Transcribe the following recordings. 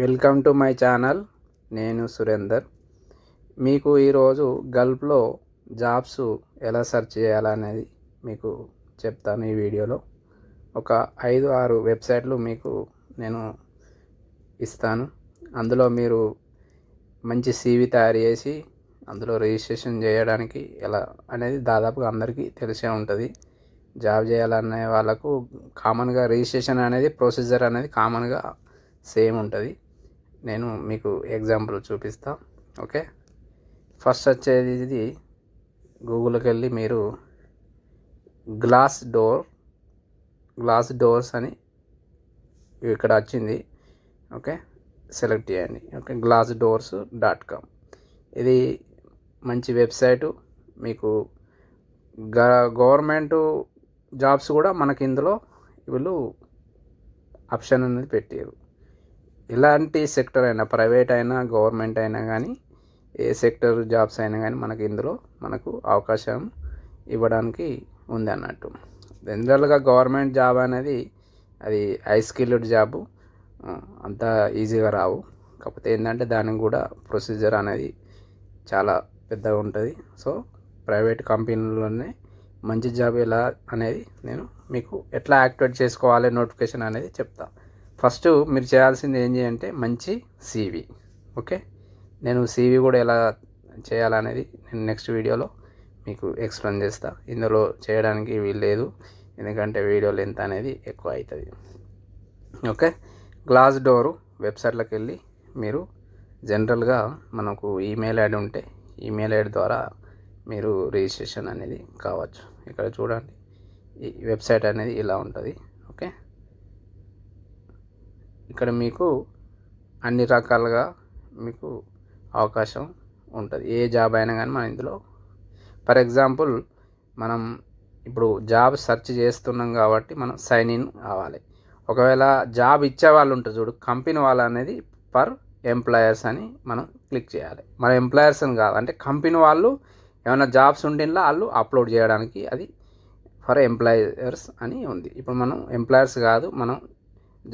Welcome to my channel. నేను సురేందర్. మీకు ఈరోజు గల్ఫ్లో జాబ్స్ ఎలా సెర్చ్ చేయాలనేది మీకు చెప్తాను ఈ వీడియోలో. ఒక ఐదు ఆరు వెబ్సైట్లు మీకు నేను ఇస్తాను. అందులో మీరు మంచి సీవీ తయారు చేసి అందులో రిజిస్ట్రేషన్ చేయడానికి ఎలా అనేది దాదాపుగా అందరికీ తెలిసే ఉంటుంది. జాబ్ చేయాలనే వాళ్ళకు కామన్గా రిజిస్ట్రేషన్ అనేది ప్రొసీజర్ అనేది కామన్గా సేమ్ ఉంటుంది. నేను మీకు ఎగ్జాంపుల్ చూపిస్తా ఓకే ఫస్ట్ వచ్చేది ఇది. గూగుల్కి వెళ్ళి మీరు గ్లాస్ డోర్ గ్లాస్ డోర్స్ అని ఇక్కడ వచ్చింది ఓకే సెలెక్ట్ చేయండి okay glass doors dot com ఇది మంచి వెబ్సైటు మీకు గ గవర్నమెంట్ జాబ్స్ కూడా మనకి ఇందులో వీళ్ళు ఆప్షన్ అనేది పెట్టారు. ఎలాంటి సెక్టర్ అయినా ప్రైవేట్ అయినా గవర్నమెంట్ అయినా కానీ ఏ సెక్టర్ జాబ్స్ అయినా కానీ మనకి ఇందులో మనకు అవకాశం ఇవ్వడానికి ఉంది అన్నట్టు. జనరల్గా గవర్నమెంట్ జాబ్ అనేది అది హై స్కిల్డ్ జాబ్ అంత ఈజీగా రావు. కాకపోతే ఏంటంటే దానికి కూడా ప్రొసీజర్ అనేది చాలా పెద్దగా ఉంటుంది. సో ప్రైవేట్ కంపెనీలోనే మంచి జాబ్ ఎలా అనేది నేను మీకు ఎట్లా యాక్టివేట్ చేసుకోవాలి నోటిఫికేషన్ అనేది చెప్తాను ఫస్ట్ మీరు చేయాల్సింది ఏం చేయంటే మంచి సీవీ ఓకే? నేను సీవీ కూడా ఎలా చేయాలనేది నేను నెక్స్ట్ వీడియోలో మీకు ఎక్స్ప్లెయిన్ చేస్తా. ఇందులో చేయడానికి వీలు లేదు. ఎందుకంటే వీడియో లెంత్ అనేది ఎక్కువ అవుతుంది ఓకే? గ్లాస్ డోరు వెబ్సైట్లోకి వెళ్ళి మీరు జనరల్గా మనకు ఈమెయిల్ యాడ్ ఉంటే ఈమెయిల్ యాడ్ ద్వారా మీరు రిజిస్ట్రేషన్ అనేది కావచ్చు. ఇక్కడ చూడండి. ఈ వెబ్సైట్ అనేది ఇలా ఉంటుంది. ఇక్కడ మీకు అన్ని రకాలుగా మీకు అవకాశం ఉంటుంది. ఏ జాబ్ అయినా కానీ మనం ఇందులో. ఫర్ ఎగ్జాంపుల్ మనం ఇప్పుడు జాబ్ సెర్చ్ చేస్తున్నాం కాబట్టి మనం సైన్ ఇన్ కావాలి. ఒకవేళ జాబ్ ఇచ్చే వాళ్ళు ఉంటారు చూడు కంపెనీ వాళ్ళు అనేది పర్ ఎంప్లాయర్స్ అని మనం క్లిక్ చేయాలి. మన ఎంప్లాయర్స్ అని కాదు అంటే కంపెనీ వాళ్ళు ఏమైనా జాబ్స్ ఉండిలా వాళ్ళు అప్లోడ్ చేయడానికి అది ఫర్ ఎంప్లాయర్స్ అని ఉంది. ఇప్పుడు మనం ఎంప్లాయర్స్ కాదు మనం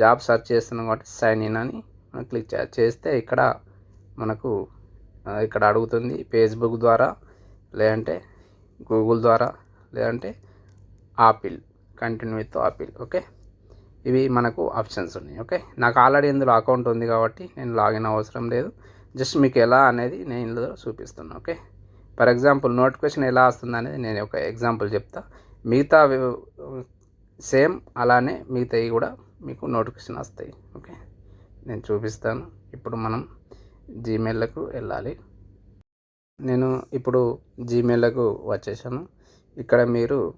జాబ్ సెర్చ్ చేస్తున్నాం కాబట్టి సైన్ ఇన్ అని మనం క్లిక్ చేస్తే ఇక్కడ మనకు ఇక్కడ అడుగుతుంది ఫేస్బుక్ ద్వారా లేదంటే గూగుల్ ద్వారా లేదంటే Apple continue with Apple okay ఇవి మనకు ఆప్షన్స్ ఉన్నాయి ఓకే నాకు ఆల్రెడీ ఇందులో అకౌంట్ ఉంది కాబట్టి నేను లాగిన్ అవసరం లేదు. జస్ట్ మీకు ఎలా అనేది నేను ఇందులో చూపిస్తున్నాను ఓకే ఫర్ ఎగ్జాంపుల్ నోటిఫికేషన్ ఎలా వస్తుంది అనేది నేను ఒక ఎగ్జాంపుల్ చెప్తా. మిగతా సేమ్ అలానే మిగతావి కూడా మీకు నోటిఫికేషన్ వస్తాయి. ఓకే? నేను చూపిస్తాను. ఇప్పుడు మనం జీమెయిల్లకు వెళ్ళాలి. నేను ఇప్పుడు జీమెయిల్లకు వచ్చేసాను. ఇక్కడ మీరు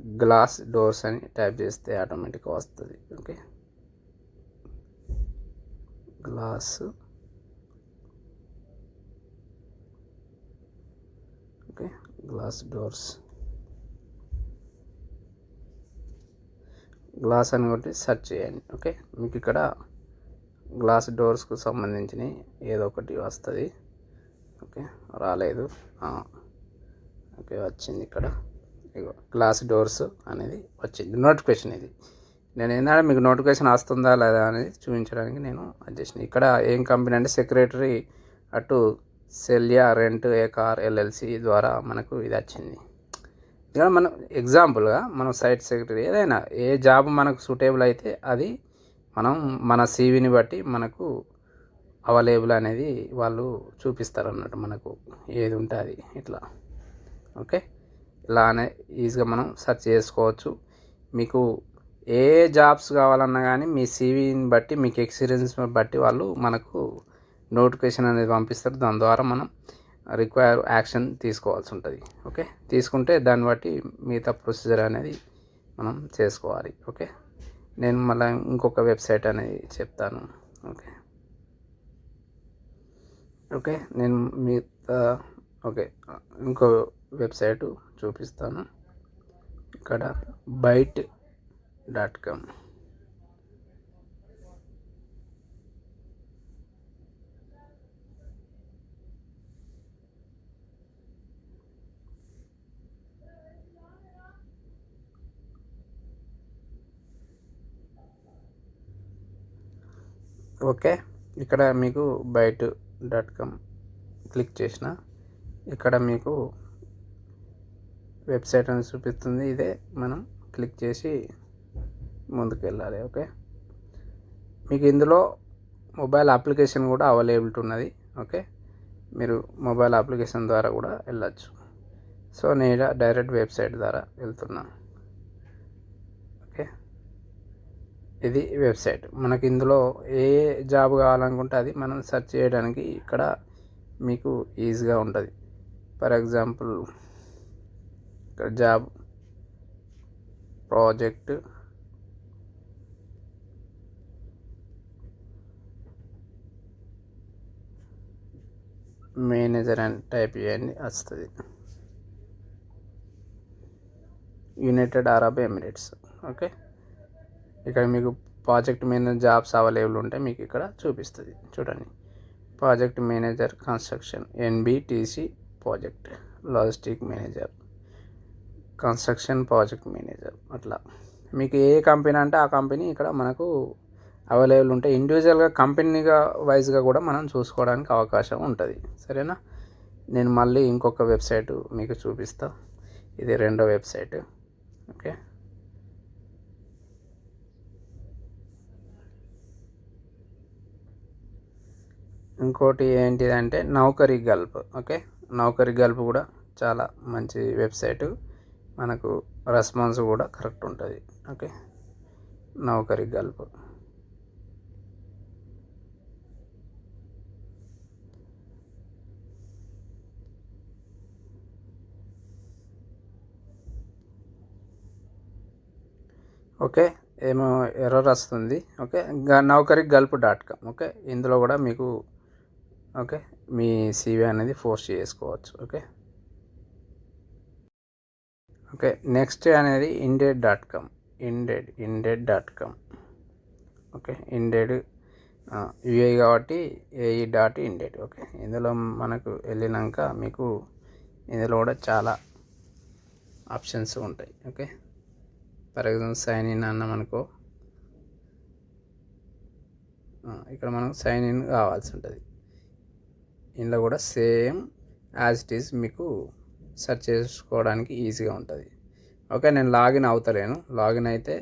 గ్లాస్ డోర్స్ అని టైప్ చేస్తే ఆటోమేటిక్గా వస్తుంది. Okay? Glass okay? Glass doors glass అని కొట్టి సెర్చ్ చేయండి ఓకే? మీకు ఇక్కడ గ్లాస్ డోర్స్కు సంబంధించినవి ఏదో ఒకటి వస్తుంది ఓకే? రాలేదు. ఓకే వచ్చింది ఇక్కడ. ఇగో గ్లాస్ డోర్స్ అనేది వచ్చింది. నోటిఫికేషన్ ఇది. నేను ఏంటంటే మీకు నోటిఫికేషన్ వస్తుందా లేదా అనేది చూపించడానికి నేను అడ్జస్ట్ చేసిన. ఇక్కడ ఏం కంపెనీ అంటే సెక్రటరీ అటు సెల్యా రెంట్ ఏ కార్ ఎల్ఎల్సి ద్వారా మనకు ఇది వచ్చింది. ఇక్కడ మనం ఎగ్జాంపుల్గా మనం సైట్ సెక్రటరీ ఏదైనా ఏ జాబ్ మనకు సూటేబుల్ అయితే అది మనం మన సీవీని బట్టి మనకు అవైలబుల్ అనేది వాళ్ళు చూపిస్తారు అన్నట్టు మనకు ఏది ఉంటే అది ఇట్లా. ఓకే? ఇలానే ఈజీగా మనం సెర్చ్ చేసుకోవచ్చు. మీకు ఏ జాబ్స్ కావాలన్నా కానీ మీ సీవీని బట్టి మీకు ఎక్స్పీరియన్స్ బట్టి వాళ్ళు మనకు నోటిఫికేషన్ అనేది పంపిస్తారు. దాని ద్వారా మనం రిక్వైర్ యాక్షన్ తీసుకోవాల్సి ఉంటుంది ఓకే తీసుకుంటే దాన్ని బట్టి మిగతా ప్రొసీజర్ అనేది మనం చేసుకోవాలి. ఓకే నేను మళ్ళీ ఇంకొక వెబ్సైట్ అనేది చెప్తాను. ఓకే ఓకే నేను మిగతా ఓకే ఇంకో వెబ్సైటు చూపిస్తాను. ఇక్కడ బైట్ డాట్ కామ్ ఓకే. ఇక్కడ మీకు బైట్ డాట్ కామ్ క్లిక్ చేసిన ఇక్కడ మీకు వెబ్సైట్ అని చూపిస్తుంది. ఇదే మనం క్లిక్ చేసి ముందుకు వెళ్ళాలి ఓకే. మీకు ఇందులో మొబైల్ అప్లికేషన్ కూడా అవైలబిలిటీ ఉన్నది. ఓకే. మీరు మొబైల్ అప్లికేషన్ ద్వారా కూడా వెళ్ళచ్చు. సో నేను డైరెక్ట్ వెబ్సైట్ ద్వారా వెళ్తున్నాను ఓకే ఇది వెబ్సైట్. మనకి ఇందులో ఏ జాబ్ కావాలనుకుంటే అది మనం సెర్చ్ చేయడానికి ఇక్కడ మీకు ఈజీగా ఉంటుంది. ఫర్ ఎగ్జాంపుల్ ఇక్కడ జాబ్ ప్రాజెక్ట్ మేనేజర్ అని టైప్ చేయండి వస్తుంది. United Arab Emirates. ఓకే? ఇక్కడ మీకు ప్రాజెక్ట్ మేనేజర్ జాబ్స్ అవైలబుల్ ఉంటే మీకు ఇక్కడ చూపిస్తుంది. చూడండి. Project manager construction NBTC project logistic manager construction project manager అట్లా. మీకు ఏ కంపెనీ అంటే ఆ కంపెనీ ఇక్కడ మనకు అవైలబుల్ ఉంటాయి ఇండివిజువల్గా కంపెనీగా వైజ్గా కూడా మనం చూసుకోవడానికి అవకాశం ఉంటుంది. సరేనా? నేను మళ్ళీ ఇంకొక వెబ్సైట్ మీకు చూపిస్తా. ఇది రెండో వెబ్సైట్ ఓకే ఇంకోటి ఏంటిదంటే Naukri Gulf okay? Naukri Gulf కూడా చాలా మంచి వెబ్సైటు. మనకు రెస్పాన్స్ కూడా కరెక్ట్ ఉంటుంది ఓకే? నౌకరీ గల్ప్. ఓకే? ఏమో ఎర్రర్ వస్తుంది okay? Naukri Gulf dot com okay? ఇందులో కూడా మీకు ఓకే? మీ సీవీ అనేది ఫోర్స్ చేసుకోవచ్చు. ఓకే? ఓకే నెక్స్ట్ అనేది Indeed dot com Indeed Indeed dot com okay Indeed UA కాబట్టి ఏఈ డాట్ ఇండెడ్ ఓకే ఇందులో మనకు వెళ్ళినాక మీకు ఇందులో కూడా చాలా ఆప్షన్స్ ఉంటాయి. Okay? For example sign in అన్నాం అనుకో ఇక్కడ మనకు సైన్ ఇన్ కావాల్సి ఉంటుంది. ఇందులో కూడా సేమ్ యాజ్ ఇట్ ఈస్ మీకు సెర్చ్ చేసుకోవడానికి ఈజీగా ఉంటుంది. ఓకే నేను లాగిన్ అవుతలేను. లాగిన్ అయితే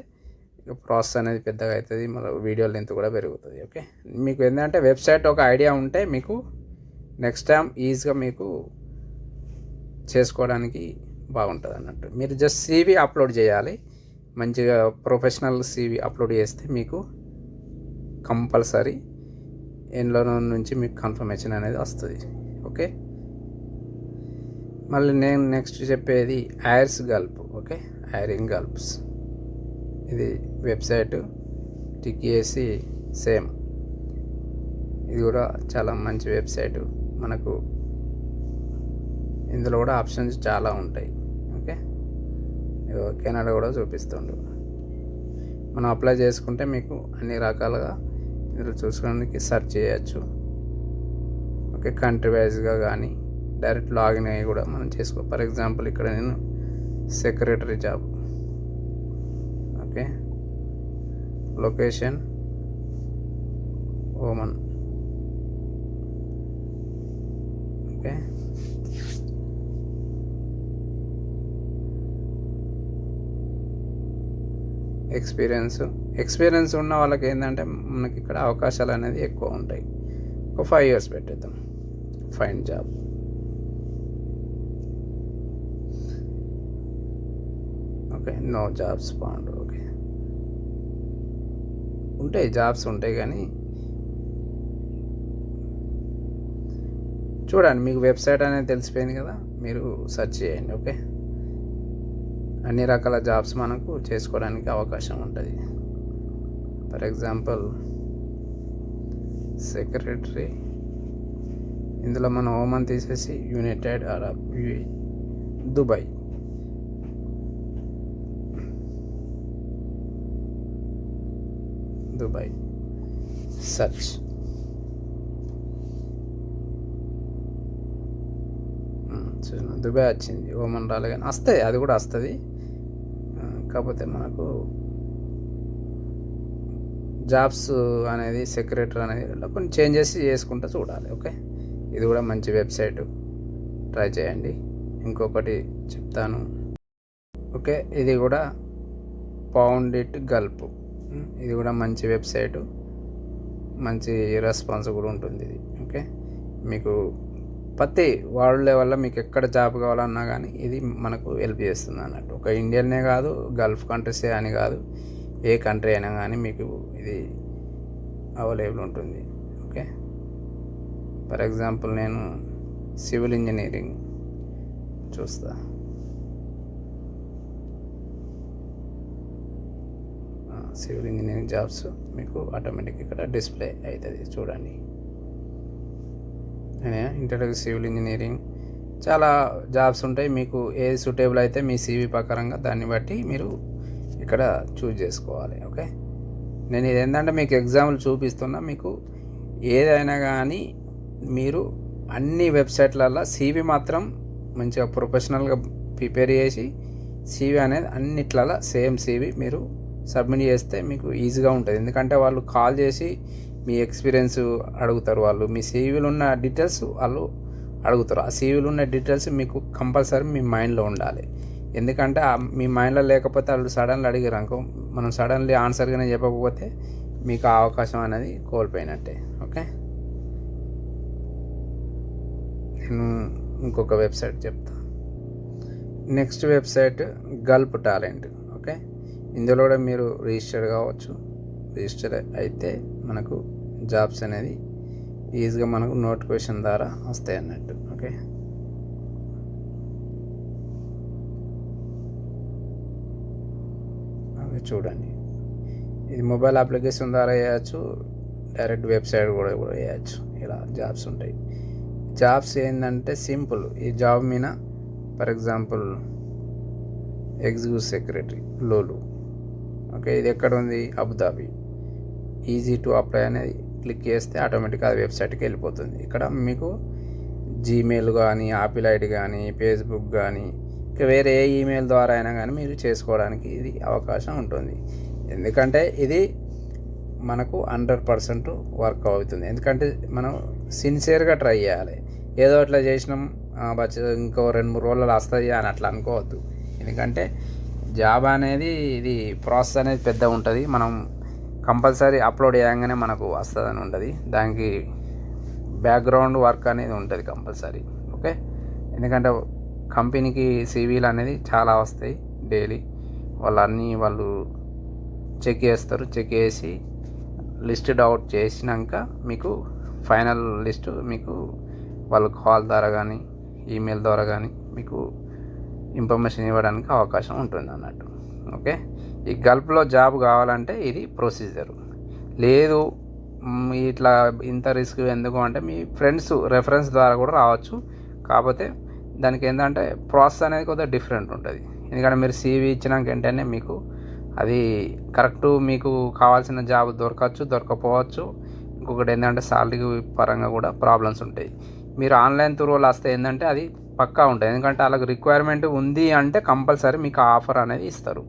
ప్రాసెస్ అనేది పెద్దగా అవుతుంది. మళ్ళీ వీడియో లెంత్ కూడా పెరుగుతుంది. ఓకే మీకు ఏంటంటే వెబ్సైట్ ఒక ఐడియా ఉంటే మీకు నెక్స్ట్ టైం ఈజీగా మీకు చేసుకోవడానికి బాగుంటుంది అన్నట్టు. మీరు జస్ట్ సీవీ అప్లోడ్ చేయాలి. మంచిగా ప్రొఫెషనల్ సీవీ అప్లోడ్ చేస్తే మీకు కంపల్సరీ ఇందులో నుంచి మీకు కన్ఫర్మేషన్ అనేది వస్తుంది. ఓకే మళ్ళీ నేను నెక్స్ట్ చెప్పేది ఐర్స్ గల్ప్ ఓకే ఐరింగ్ గల్ప్స్ ఇది వెబ్సైట్ టిక్ చేసి సేమ్ ఇది కూడా చాలా మంచి వెబ్సైట్ మనకు ఇందులో కూడా ఆప్షన్స్ చాలా ఉంటాయి. ఓకే కెనడా కూడా చూపిస్తుండు. మనం అప్లై చేసుకుంటే మీకు అన్ని రకాలుగా మీరు చూసుకోవడానికి సెర్చ్ చేయొచ్చు. ఓకే కంట్రీ వైజ్గా కానీ డైరెక్ట్ లాగిన్ అయ్యి కూడా మనం చేసుకో ఫర్ ఎగ్జాంపుల్ ఇక్కడ నేను secretary job okay location Oman okay experience. Experience ఉన్న వాళ్ళకి ఏంటంటే మనకి ఇక్కడ అవకాశాలు అనేది ఎక్కువ ఉంటాయి. ఒక ఫైవ్ ఇయర్స్ పెట్టేద్దాం. Fine job okay no jobs found okay ఉంటాయి జాబ్స్ ఉంటాయి కానీ చూడండి మీకు వెబ్సైట్ అనేది తెలిసిపోయింది కదా మీరు సెర్చ్ చేయండి ఓకే అన్ని రకాల జాబ్స్ మనకు చేసుకోవడానికి అవకాశం ఉంటుంది. ఫర్ ఎగ్జాంపుల్ సెక్రటరీ ఇందులో మనం ఓమన్ తీసేసి United Arab Dubai. Dubai. Search Dubai వచ్చింది ఓమన్ రాలే కానీ వస్తాయి అది కూడా వస్తుంది. కాకపోతే మనకు జాబ్స్ అనేది సెక్రటరీ అనేది కొన్ని చేంజెస్ చేసుకుంటూ చూడాలి ఓకే? ఇది కూడా మంచి వెబ్సైట్. ట్రై చేయండి. ఇంకొకటి చెప్తాను. ఓకే ఇది కూడా పౌండ్ ఇట్ గల్ప్ ఇది కూడా మంచి వెబ్సైట్. మంచి రెస్పాన్స్ కూడా ఉంటుంది ఇది ఓకే? మీకు ప్రతి వరల్డ్ వల్ల మీకు ఎక్కడ జాబ్ కావాలన్నా కానీ ఇది మనకు హెల్ప్ చేస్తుంది అన్నట్టు. ఒక ఇండియన్నే కాదు గల్ఫ్ కంట్రీసే అని కాదు ఏ కంట్రీ అయినా కానీ మీకు ఇది అవైలబుల్ ఉంటుంది. ఓకే ఫర్ ఎగ్జాంపుల్ నేను సివిల్ ఇంజనీరింగ్ చూస్తా. సివిల్ ఇంజనీరింగ్ జాబ్స్ మీకు ఆటోమేటిక్ ఇక్కడ డిస్ప్లే అవుతుంది చూడండి. Enter civil engineering. చాలా జాబ్స్ ఉంటాయి. మీకు ఏది సూటేబుల్ అయితే మీ సీవీ ప్రకారంగా దాన్ని బట్టి మీరు ఇక్కడ చూజ్ చేసుకోవాలి. ఓకే? నేను ఇది ఏంటంటే మీకు ఎగ్జాంపుల్ చూపిస్తున్నా. మీకు ఏదైనా కానీ మీరు అన్ని వెబ్సైట్లలో సీవీ మాత్రం మంచిగా ప్రొఫెషనల్గా ప్రిపేర్ చేసి సీవీ అనేది అన్నిట్లలో సేమ్ సీవీ మీరు సబ్మిట్ చేస్తే మీకు ఈజీగా ఉంటుంది. ఎందుకంటే వాళ్ళు కాల్ చేసి మీ ఎక్స్పీరియన్స్ అడుగుతారు వాళ్ళు. మీ సీవీలో ఉన్న డీటెయిల్స్ వాళ్ళు అడుగుతారు. ఆ సీవీలో ఉన్న డీటెయిల్స్ మీకు కంపల్సరీ మీ మైండ్లో ఉండాలి. ఎందుకంటే మీ మైండ్లో లేకపోతే వాళ్ళు సడన్లీ అడిగారు అనుకో మనం సడన్లీ ఆన్సర్గానే చెప్పకపోతే మీకు ఆ అవకాశం అనేది కోల్పోయినట్టే. ఓకే నేను ఇంకొక వెబ్సైట్ చెప్తా. Next website Gulf Talent okay ఇందులో కూడా మీరు రిజిస్టర్ కావచ్చు. రిజిస్టర్ అయితే మనకు జాబ్స్ అనేది ఈజీగా మనకు నోటిఫికేషన్ ద్వారా వస్తాయి అన్నట్టు ఓకే? అదే చూడండి. ఇది మొబైల్ అప్లికేషన్ ద్వారా వేయచ్చు డైరెక్ట్ వెబ్సైట్ కూడా కూడా వేయచ్చు. ఇలా జాబ్స్ ఉంటాయి. జాబ్స్ ఏంటంటే సింపుల్. ఈ జాబ్ మీద ఫర్ ఎగ్జాంపుల్ ఎగ్జిక్యూటివ్ సెక్రటరీ లోలు ఓకే? ఇది ఎక్కడ ఉంది? Abu Dhabi. Easy to apply అనేది క్లిక్ చేస్తే ఆటోమేటిక్గా అది వెబ్సైట్కి వెళ్ళిపోతుంది. ఇక్కడ మీకు జీమెయిల్ కానీ ఆపిల్ ఐడి కానీ ఫేస్బుక్ కానీ ఇంకా వేరే ఏ ఈమెయిల్ ద్వారా అయినా కానీ మీరు చేసుకోవడానికి ఇది అవకాశం ఉంటుంది. ఎందుకంటే ఇది మనకు హండ్రెడ్ పర్సెంట్ వర్క్ అవుతుంది. ఎందుకంటే మనం సిన్సియర్గా ట్రై చేయాలి. ఏదో అట్లా చేసినాం బచ్చ ఇంకో రెండు మూడు రోజులు వస్తుంది అని అట్లా అనుకోవద్దు. ఎందుకంటే జాబ్ అనేది ఇది ప్రాసెస్ అనేది పెద్ద ఉంటుంది. మనం కంపల్సరీ అప్లోడ్ చేయగానే మనకు వస్తుందని ఉంటుంది. దానికి బ్యాక్గ్రౌండ్ వర్క్ అనేది ఉంటుంది కంపల్సరీ ఓకే? ఎందుకంటే కంపెనీకి సివీలు అనేది చాలా వస్తాయి డైలీ. వాళ్ళు అన్నీ వాళ్ళు చెక్ చేస్తారు చెక్ చేసి లిస్ట్ డౌట్ చేసినాక మీకు ఫైనల్ లిస్ట్ మీకు వాళ్ళు కాల్ ద్వారా కానీ ఈమెయిల్ ద్వారా కానీ మీకు ఇన్ఫర్మేషన్ ఇవ్వడానికి అవకాశం ఉంటుంది అన్నట్టు ఓకే? ఈ గల్ఫ్లో జాబ్ కావాలంటే ఇది ప్రొసీజర్. లేదు ఇట్లా ఇంత రిస్క్ ఎందుకు అంటే మీ ఫ్రెండ్స్ రెఫరెన్స్ ద్వారా కూడా రావచ్చు. కాకపోతే దానికి ఏంటంటే ప్రాసెస్ అనేది కొద్దిగా డిఫరెంట్ ఉంటుంది. ఎందుకంటే మీరు సీవీ ఇచ్చినాక వెంటనే మీకు అది కరెక్ట్ మీకు కావాల్సిన జాబ్ దొరకచ్చు దొరకపోవచ్చు. ఇంకొకటి ఏంటంటే సాలరీ పరంగా కూడా ప్రాబ్లమ్స్ ఉంటాయి. మీరు ఆన్లైన్ త్రూ వస్తే ఏంటంటే అది పక్కా ఉంటుంది. ఎందుకంటే వాళ్ళకి రిక్వైర్మెంట్ ఉంది అంటే కంపల్సరీ మీకు ఆఫర్ అనేది ఇస్తారు.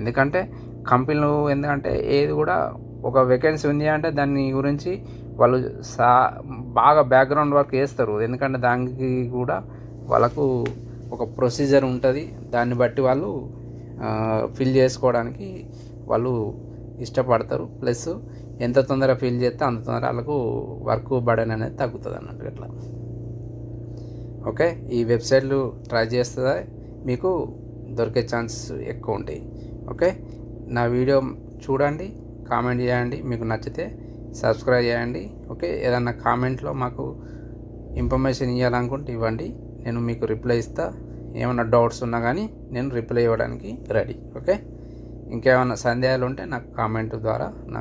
ఎందుకంటే కంపెనీలు ఎందుకంటే ఏది కూడా ఒక వేకెన్సీ ఉంది అంటే దాని గురించి వాళ్ళు సా బాగా బ్యాక్గ్రౌండ్ వర్క్ చేస్తారు. ఎందుకంటే దానికి కూడా వాళ్ళకు ఒక ప్రొసీజర్ ఉంటుంది. దాన్ని బట్టి వాళ్ళు ఫిల్ చేసుకోవడానికి వాళ్ళు ఇష్టపడతారు. ప్లస్ ఎంత తొందరగా ఫిల్ చేస్తే అంత తొందరగా వాళ్ళకు వర్క్ బడన్ అనేది తగ్గుతుంది అన్నట్టు ఇట్లా ఓకే ఈ వెబ్సైట్లు ట్రై చేస్తుందా మీకు దొరికే ఛాన్స్ ఎక్కువ ఉంటాయి. ఓకే? నా వీడియో చూడండి కామెంట్ చేయండి మీకు నచ్చితే సబ్స్క్రైబ్ చేయండి ఓకే? ఏదన్నా కామెంట్లో మాకు ఇన్ఫర్మేషన్ ఇవ్వాలనుకుంటే ఇవ్వండి నేను మీకు రిప్లై ఇస్తా. ఏమైనా డౌట్స్ ఉన్నా కానీ నేను రిప్లై ఇవ్వడానికి రెడీ ఓకే? ఇంకేమైనా సందేహాలు ఉంటే నాకు కామెంట్ ద్వారా నాకు